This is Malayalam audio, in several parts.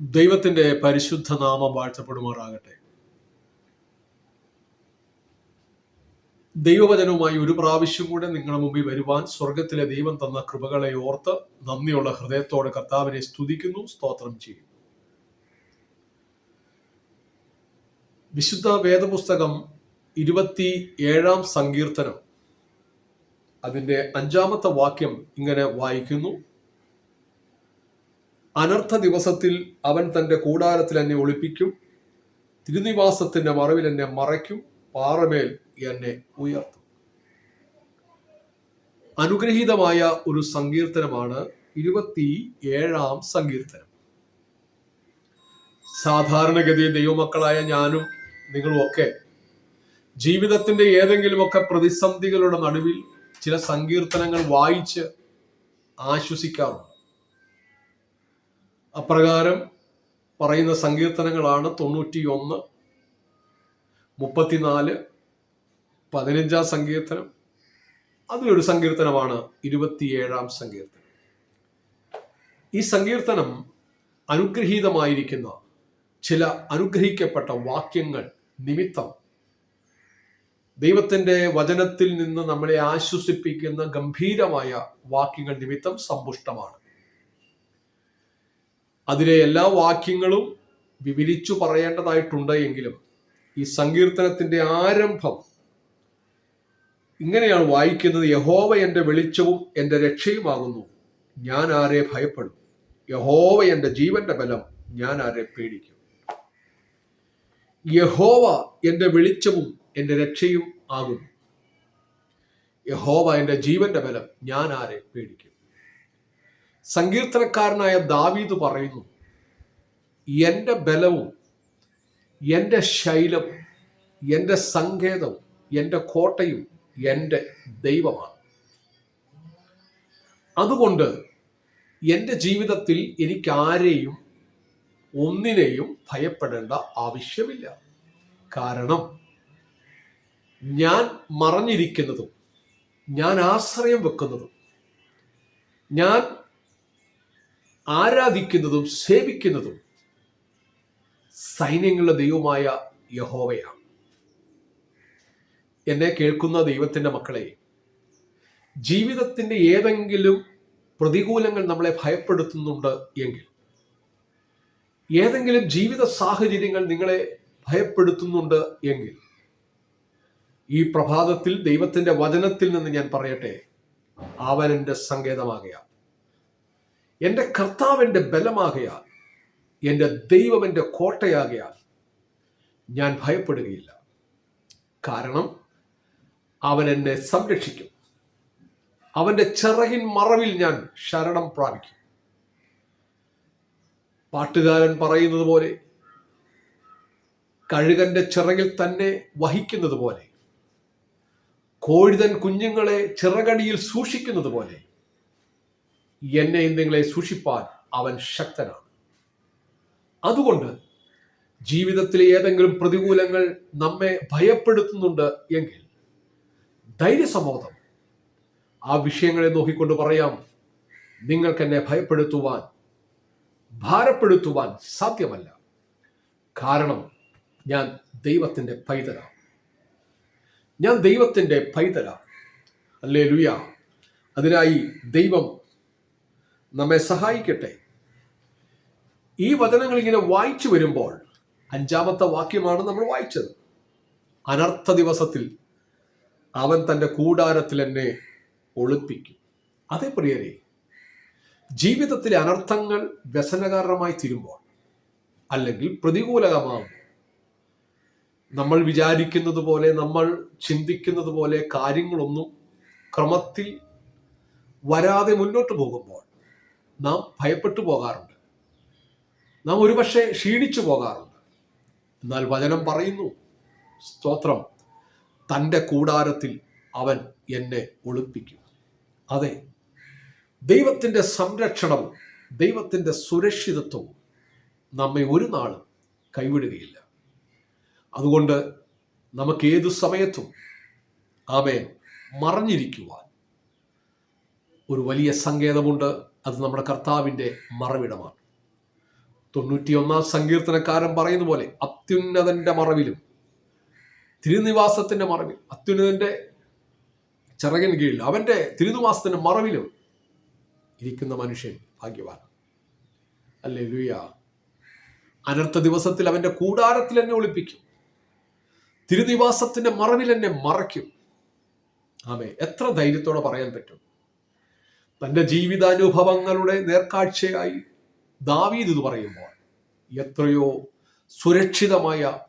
ദൈവത്തിന്റെ പരിശുദ്ധ നാമം വാഴ്ത്തപ്പെടുമാറാകട്ടെ. ദൈവവചനവുമായി ഒരു പ്രാവശ്യം കൂടെ നിങ്ങളുടെ മുമ്പിൽ വരുവാൻ സ്വർഗത്തിലെ ദൈവം തന്ന കൃപകളെ ഓർത്ത് നന്ദിയുള്ള ഹൃദയത്തോടെ കർത്താവിനെ സ്തുതിക്കുന്നു സ്തോത്രം ചെയ്യും വിശുദ്ധ വേദപുസ്തകം ഇരുപത്തി ഏഴാം സങ്കീർത്തനം. അതിന്റെ അഞ്ചാമത്തെ വാക്യം ഇങ്ങനെ വായിക്കുന്നു. അനർത്ഥ ദിവസത്തിൽ അവൻ തന്റെ കൂടാരത്തിൽ എന്നെ ഒളിപ്പിക്കും. തിരുനിവാസത്തിന്റെ മറവിൽ എന്നെ മറയ്ക്കും. പാറമേൽ എന്നെ ഉയർത്തും. അനുഗ്രഹീതമായ ഒരു സങ്കീർത്തനമാണ് ഇരുപത്തി ഏഴാം സങ്കീർത്തനം. സാധാരണഗതിയിൽ ദൈവമക്കളായ ഞാനും നിങ്ങളും ഒക്കെ ജീവിതത്തിന്റെ ഏതെങ്കിലുമൊക്കെ പ്രതിസന്ധികളുടെ നടുവിൽ ചില സങ്കീർത്തനങ്ങൾ വായിച്ച് ആശ്വസിക്കാറുണ്ട്. അപ്രകാരം പറയുന്ന സങ്കീർത്തനങ്ങളാണ് തൊണ്ണൂറ്റി ഒന്ന് മുപ്പത്തിനാല് പതിനഞ്ചാം സങ്കീർത്തനം. അതിലൊരു സങ്കീർത്തനമാണ് ഇരുപത്തിയേഴാം സങ്കീർത്തനം. ഈ സങ്കീർത്തനം അനുഗ്രഹീതമായിരിക്കുന്ന ചില അനുഗ്രഹിക്കപ്പെട്ട വാക്യങ്ങൾ നിമിത്തം ദൈവത്തിന്റെ വചനത്തിൽ നിന്ന് നമ്മളെ ആശ്വസിപ്പിക്കുന്ന ഗംഭീരമായ വാക്യങ്ങൾ നിമിത്തം സമ്പുഷ്ടമാണ്. അതിലെ എല്ലാ വാക്യങ്ങളും വിവരിച്ചു പറയേണ്ടതായിട്ടുണ്ട് എങ്കിലും ഈ സങ്കീർത്തനത്തിന്റെ ആരംഭം ഇങ്ങനെയാണ് വായിക്കുന്നത്. യഹോവ എന്റെ വെളിച്ചവും എന്റെ രക്ഷയുമാകുന്നു. ഞാൻ ആരെ ഭയപ്പെടും? യഹോവ എന്റെ ജീവന്റെ ബലം. ഞാൻ ആരെ പേടിക്കും? യഹോവ എന്റെ വെളിച്ചവും എന്റെ രക്ഷയും ആകുന്നു. യഹോവ എന്റെ ജീവന്റെ ബലം. ഞാൻ ആരെ പേടിക്കും? സങ്കീർത്തനക്കാരനായ ദാവീദ് പറയുന്നു എന്റെ ബലവും എന്റെ ശൈലം എന്റെ സങ്കേതവും എന്റെ കോട്ടയും എന്റെ ദൈവമാണ്. അതുകൊണ്ട് എന്റെ ജീവിതത്തിൽ എനിക്ക് ആരെയും ഒന്നിനെയും ഭയപ്പെടേണ്ട ആവശ്യമില്ല. കാരണം ഞാൻ മറഞ്ഞിരിക്കുന്നതും ഞാൻ ആശ്രയം വെക്കുന്നതും ഞാൻ ആരാധിക്കുന്നതും സേവിക്കുന്നതും സൈന്യങ്ങളുടെ ദൈവമായ യഹോവയാണ്. എന്നെ കേൾക്കുന്ന ദൈവത്തിന്റെ മക്കളെ ജീവിതത്തിന്റെ ഏതെങ്കിലും പ്രതികൂലങ്ങൾ നമ്മളെ ഭയപ്പെടുത്തുന്നുണ്ട് എങ്കിൽ ഏതെങ്കിലും ജീവിത സാഹചര്യങ്ങൾ നിങ്ങളെ ഭയപ്പെടുത്തുന്നുണ്ട് എങ്കിൽ ഈ പ്രഭാതത്തിൽ ദൈവത്തിന്റെ വചനത്തിൽ നിന്ന് ഞാൻ പറയട്ടെ അവൻ എന്റെ എന്റെ കർത്താവിന്റെ ബലമാകയാൽ എന്റെ ദൈവം എന്റെ കോട്ടയാകയാൽ ഞാൻ ഭയപ്പെടുകയില്ല. കാരണം അവൻ എന്നെ സംരക്ഷിക്കും. അവന്റെ ചിറകിൻ മറവിൽ ഞാൻ ശരണം പ്രാപിക്കും. പാട്ടുകാരൻ പറയുന്നത് പോലെ കഴുകന്റെ ചിറകിൽ തന്നെ വഹിക്കുന്നത് പോലെ കോഴിതൻ കുഞ്ഞുങ്ങളെ ചിറകടിയിൽ സൂക്ഷിക്കുന്നത് പോലെ എന്നെ നിങ്ങളെ സൂക്ഷിപ്പാൻ അവൻ ശക്തനാണ്. അതുകൊണ്ട് ജീവിതത്തിലെ ഏതെങ്കിലും പ്രതികൂലങ്ങൾ നമ്മെ ഭയപ്പെടുത്തുന്നുണ്ട് എങ്കിൽ ധൈര്യസമോധം ആ വിഷയങ്ങളെ നോക്കിക്കൊണ്ട് പറയാം നിങ്ങൾക്കെന്നെ ഭയപ്പെടുത്തുവാൻ ഭാരപ്പെടുത്തുവാൻ സാധ്യമല്ല. കാരണം ഞാൻ ദൈവത്തിന്റെ പൈതലാണ്. ഞാൻ ദൈവത്തിന്റെ പൈതലാണ്. അല്ലേ ലുയ അതിനായി ദൈവം നമ്മെ സഹായിക്കട്ടെ. ഈ വചനങ്ങൾ ഇങ്ങനെ വായിച്ചു വരുമ്പോൾ അഞ്ചാമത്തെ വാക്യമാണ് നമ്മൾ വായിച്ചത്. അനർത്ഥ ദിവസത്തിൽ അവൻ തന്റെ കൂടാരത്തിൽ എന്നെ ഒളിപ്പിക്കും. അതേ പ്രിയരെ ജീവിതത്തിലെ അനർത്ഥങ്ങൾ വ്യസനകാരണമായി തീരുമ്പോൾ അല്ലെങ്കിൽ പ്രതികൂലകമാകുമ്പോൾ നമ്മൾ വിചാരിക്കുന്നത് പോലെ നമ്മൾ ചിന്തിക്കുന്നത് പോലെ കാര്യങ്ങളൊന്നും ക്രമത്തിൽ വരാതെ മുന്നോട്ട് പോകുമ്പോൾ നാം ഭയപ്പെട്ടു പോകാറുണ്ട്. നാം ഒരുപക്ഷെ ക്ഷീണിച്ചു പോകാറുണ്ട്. എന്നാൽ വചനം പറയുന്നു സ്തോത്രം തന്റെ കൂടാരത്തിൽ അവൻ എന്നെ ഒളിപ്പിക്കും. അതെ ദൈവത്തിന്റെ സംരക്ഷണവും ദൈവത്തിന്റെ സുരക്ഷിതത്വവും നമ്മെ ഒരു നാളും കൈവിടുകയില്ല. അതുകൊണ്ട് നമുക്ക് ഏതു സമയത്തും ആമേ മറഞ്ഞിരിക്കുവാൻ ഒരു വലിയ സങ്കേതമുണ്ട്. അത് നമ്മുടെ കർത്താവിന്റെ മറവിടമാണ്. തൊണ്ണൂറ്റിയൊന്നാം സങ്കീർത്തനക്കാരൻ പറയുന്ന പോലെ അത്യുന്നതന്റെ മറവിലും തിരുനിവാസത്തിന്റെ മറവിൽ അത്യുന്നതന്റെ ചിറകൻ കീഴിൽ അവന്റെ തിരുനിവാസത്തിന്റെ മറവിലും ഇരിക്കുന്ന മനുഷ്യൻ ഭാഗ്യവാൻ. അല്ലേ ലുയ അനർത്ഥ ദിവസത്തിൽ അവന്റെ കൂടാരത്തിൽ എന്നെ ഒളിപ്പിക്കും. തിരുനിവാസത്തിന്റെ മറവിൽ എന്നെ മറയ്ക്കും. ആമേ എത്ര ധൈര്യത്തോടെ പറയാൻ പറ്റും? തന്റെ ജീവിതാനുഭവങ്ങളുടെ നേർക്കാഴ്ചയായി ദാവീദ് ഇത് പറയുമ്പോൾ എത്രയോ സുരക്ഷിതമായ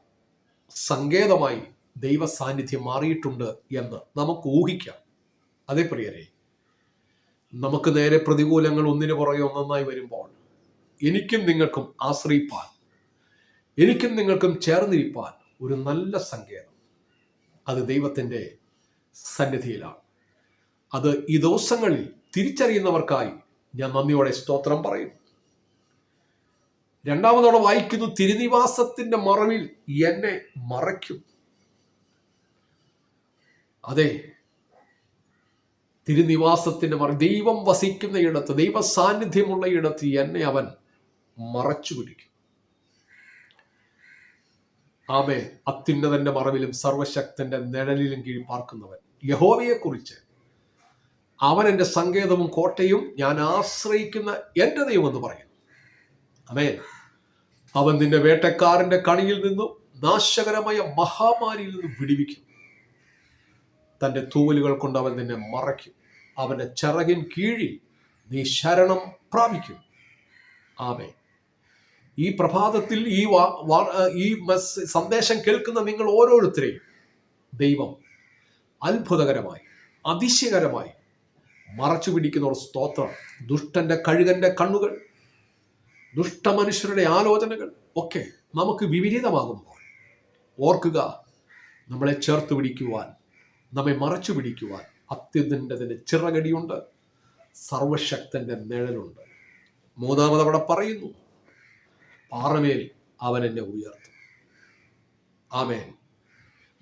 സങ്കേതമായി ദൈവ സാന്നിധ്യം മാറിയിട്ടുണ്ട് എന്ന് നമുക്ക് ഊഹിക്കാം. അതേ പ്രിയരെ നമുക്ക് നേരെ പ്രതികൂലങ്ങൾ ഒന്നിനു പുറകെ ഒന്നായി വരുമ്പോൾ എനിക്കും നിങ്ങൾക്കും ആശ്രയിപ്പാൻ എനിക്കും നിങ്ങൾക്കും ചേർന്നിരിപ്പാൻ ഒരു നല്ല സങ്കേതം അത് ദൈവത്തിന്റെ സന്നിധിയിലാണ്. അത് ഈ ദിവസങ്ങളിൽ തിരിച്ചറിയുന്നവർക്കായി ഞാൻ നന്ദിയോടെ സ്തോത്രം പറയുന്നു. രണ്ടാമതോടെ വായിക്കുന്നു തിരുനിവാസത്തിന്റെ മറവിൽ എന്നെ മറയ്ക്കും. അതെ തിരുനിവാസത്തിന്റെ മറ ദൈവം വസിക്കുന്ന ഇടത്ത് ദൈവ സാന്നിധ്യമുള്ള ഇടത്ത് എന്നെ അവൻ മറച്ചു പിടിക്കും. ആമേ അത്യുന്നതന്റെ മറവിലും സർവശക്തന്റെ നിഴലിലും കീഴിൽ പാർക്കുന്നവൻ യഹോവയെക്കുറിച്ച് അവൻ എന്റെ സങ്കേതവും കോട്ടയും ഞാൻ ആശ്രയിക്കുന്ന എന്റെ ദൈവം എന്ന് പറയുന്നു. അമേൻ അവൻ നിന്റെ വേട്ടക്കാരന്റെ കണിയിൽ നിന്നും നാശകരമായ മഹാമാരിയിൽ നിന്നും വിടിവിക്കും. തന്റെ തൂവലുകൾ കൊണ്ട് അവൻ നിന്നെ മറയ്ക്കും. അവന്റെ ചിറകിൻ കീഴിൽ നീ ശരണം പ്രാപിക്കും. ആമേ ഈ പ്രഭാതത്തിൽ ഈ ഈ സന്ദേശം കേൾക്കുന്ന നിങ്ങൾ ഓരോരുത്തരെയും ദൈവം അത്ഭുതകരമായി അതിശയകരമായി മറച്ചു പിടിക്കുന്ന ഒരു സ്തോത്രം. ദുഷ്ടന്റെ കഴുകന്റെ കണ്ണുകൾ ദുഷ്ടമനുഷ്യരുടെ ആലോചനകൾ ഒക്കെ നമുക്ക് വിപരീതമാകുമ്പോൾ ഓർക്കുക നമ്മളെ ചേർത്ത് പിടിക്കുവാൻ നമ്മെ മറച്ചു പിടിക്കുവാൻ അത്യുന്നതന്റെ ചിറകടിയുണ്ട് സർവശക്തന്റെ നിഴലുണ്ട്. മൂന്നാമത് അവിടെ പറയുന്നു പാറമേൽ അവൻ എന്നെ ഉയർത്തും. ആമേൻ.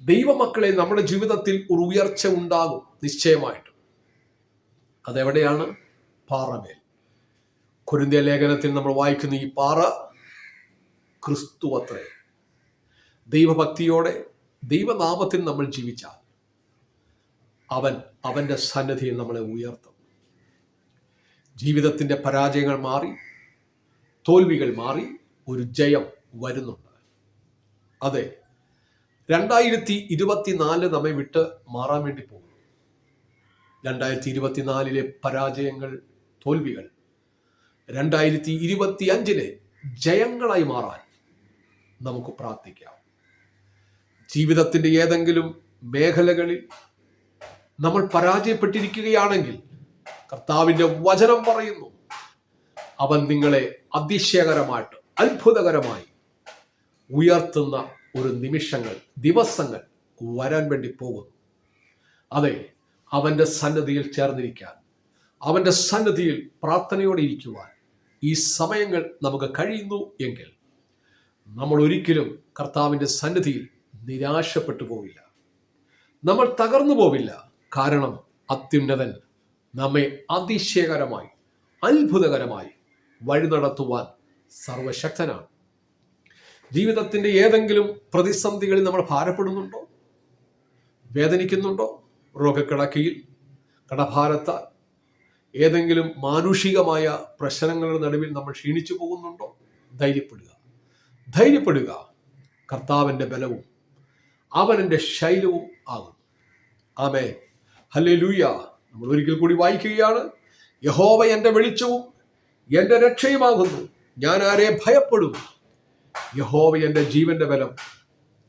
ദൈവമക്കളെ നമ്മുടെ ജീവിതത്തിൽ ഒരു ഉയർച്ച ഉണ്ടാകും നിശ്ചയമായിട്ടും. അതെവിടെയാണ്? പാറമേൽ. കുരുന്തിയ ലേഖനത്തിൽ നമ്മൾ വായിക്കുന്ന ഈ പാറ ക്രിസ്തു അത്രേ. ദൈവഭക്തിയോടെ ദൈവനാമത്തിൽ നമ്മൾ ജീവിച്ചാൽ അവൻ അവന്റെ സന്നിധിയിൽ നമ്മളെ ഉയർത്തും. ജീവിതത്തിന്റെ പരാജയങ്ങൾ മാറി തോൽവികൾ മാറി ഒരു ജയം വരുന്നുണ്ട്. അതെ രണ്ടായിരത്തി ഇരുപത്തിനാല് നമ്മെ വിട്ട് മാറാൻ വേണ്ടി പോകുന്നു. രണ്ടായിരത്തി ഇരുപത്തിനാലിലെ പരാജയങ്ങൾ തോൽവികൾ. രണ്ടായിരത്തി ഇരുപത്തി അഞ്ചിലെ ജയങ്ങളായി മാറാൻ നമുക്ക് പ്രാർത്ഥിക്കാം. ജീവിതത്തിന്റെ ഏതെങ്കിലും മേഖലകളിൽ നമ്മൾ പരാജയപ്പെട്ടിരിക്കുകയാണെങ്കിൽ കർത്താവിന്റെ വചനം പറയുന്നു. അവൻ നിങ്ങളെ അതിശയകരമായിട്ട് അത്ഭുതകരമായി ഉയർത്തുന്ന ഒരു നിമിഷങ്ങൾ ദിവസങ്ങൾ വരാൻ വേണ്ടി പോകുന്നു. അതെ അവന്റെ സന്നദ്ധിയിൽ ചേർന്നിരിക്കാൻ അവന്റെ സന്നദ്ധിയിൽ പ്രാർത്ഥനയോടെ ഇരിക്കുവാൻ ഈ സമയങ്ങൾ നമുക്ക് കഴിയുന്നു എങ്കിൽ നമ്മൾ ഒരിക്കലും കർത്താവിന്റെ സന്നിധിയിൽ നിരാശപ്പെട്ടു പോവില്ല. നമ്മൾ തകർന്നു പോവില്ല. കാരണം അത്യുന്നതൻ നമ്മെ അതിശയകരമായി അത്ഭുതകരമായി വഴി നടത്തുവാൻ സർവശക്തനാണ്. ജീവിതത്തിന്റെ ഏതെങ്കിലും പ്രതിസന്ധികളിൽ നമ്മൾ ഭാരപ്പെടുന്നുണ്ടോ? വേദനിക്കുന്നുണ്ടോ? രോഗക്കിടക്കയിൽ കടഭാരത്താൽ ഏതെങ്കിലും മാനുഷികമായ പ്രശ്നങ്ങളുടെ നടുവിൽ നമ്മൾ ക്ഷീണിച്ചു പോകുന്നുണ്ടോ? ധൈര്യപ്പെടുക. ധൈര്യപ്പെടുക. കർത്താവിന്റെ ബലവും അവനെന്റെ ശൈലവും ആകും ആമേ ഹലേ ലൂയ നമ്മൾ ഒരിക്കൽ കൂടി വായിക്കുകയാണ്. യഹോവ എന്റെ വെളിച്ചവും എന്റെ രക്ഷയുമാകുന്നു. ഞാൻ ആരെ ഭയപ്പെടും? യഹോവ എന്റെ ജീവന്റെ ബലം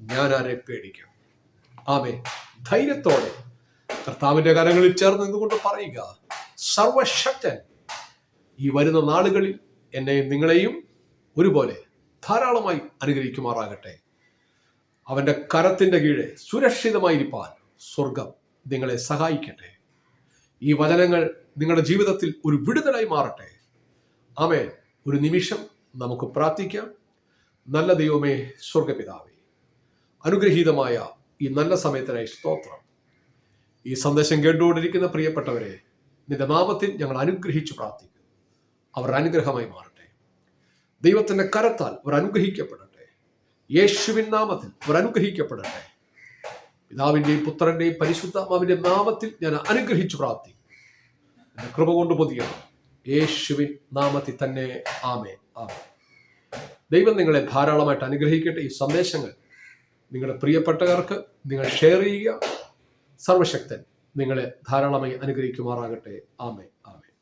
ഞാൻ ആരെ പേടിക്കും. ആമേ ധൈര്യത്തോടെ കർത്താവിന്റെ കരങ്ങളിൽ ചേർന്ന് നിന്നുകൊണ്ട് പറയുക സർവശക്തൻ ഈ വരുന്ന നാളുകളിൽ എന്നെയും നിങ്ങളെയും ഒരുപോലെ ധാരാളമായി അനുഗ്രഹിക്കുമാറാകട്ടെ. അവന്റെ കരത്തിന്റെ കീഴെ സുരക്ഷിതമായിരിക്കാൻ സ്വർഗം നിങ്ങളെ സഹായിക്കട്ടെ. ഈ വചനങ്ങൾ നിങ്ങളുടെ ജീവിതത്തിൽ ഒരു വിടുതലായി മാറട്ടെ. ആമേ ഒരു നിമിഷം നമുക്ക് പ്രാർത്ഥിക്കാം. നല്ല ദൈവമേ സ്വർഗപിതാവേ അനുഗ്രഹീതമായ ഈ നല്ല സമയത്തിനായി സ്തോത്രം. ഈ സന്ദേശം കേട്ടുകൊണ്ടിരിക്കുന്ന പ്രിയപ്പെട്ടവരെ നിന്റെ നാമത്തിൽ ഞങ്ങൾ അനുഗ്രഹിച്ചു പ്രാർത്ഥിക്കുന്നു. അവർ അനുഗ്രഹമായി മാറട്ടെ. ദൈവത്തിന്റെ കരത്താൽ അവർ അനുഗ്രഹിക്കപ്പെടട്ടെ. യേശുവിൻ നാമത്തിൽ അവർ അനുഗ്രഹിക്കപ്പെടട്ടെ. പിതാവിന്റെയും പുത്രന്റെയും പരിശുദ്ധാത്മാവിന്റെ നാമത്തിൽ ഞാൻ അനുഗ്രഹിച്ചു പ്രാർത്ഥിക്കും എന്റെ കൃപ കൊണ്ട് പൊതിയണം. യേശുവിൻ നാമത്തിൽ തന്നെ ആമേ ആമേ ദൈവം നിങ്ങളെ ധാരാളമായിട്ട് അനുഗ്രഹിക്കട്ടെ. ഈ സന്ദേശങ്ങൾ നിങ്ങളുടെ പ്രിയപ്പെട്ടവർക്ക് നിങ്ങൾ ഷെയർ ചെയ്യുക. സർവശക്തൻ നിങ്ങളെ ധാരാളമായി അനുഗ്രഹിക്കുമാറാകട്ടെ. ആമേ ആമേ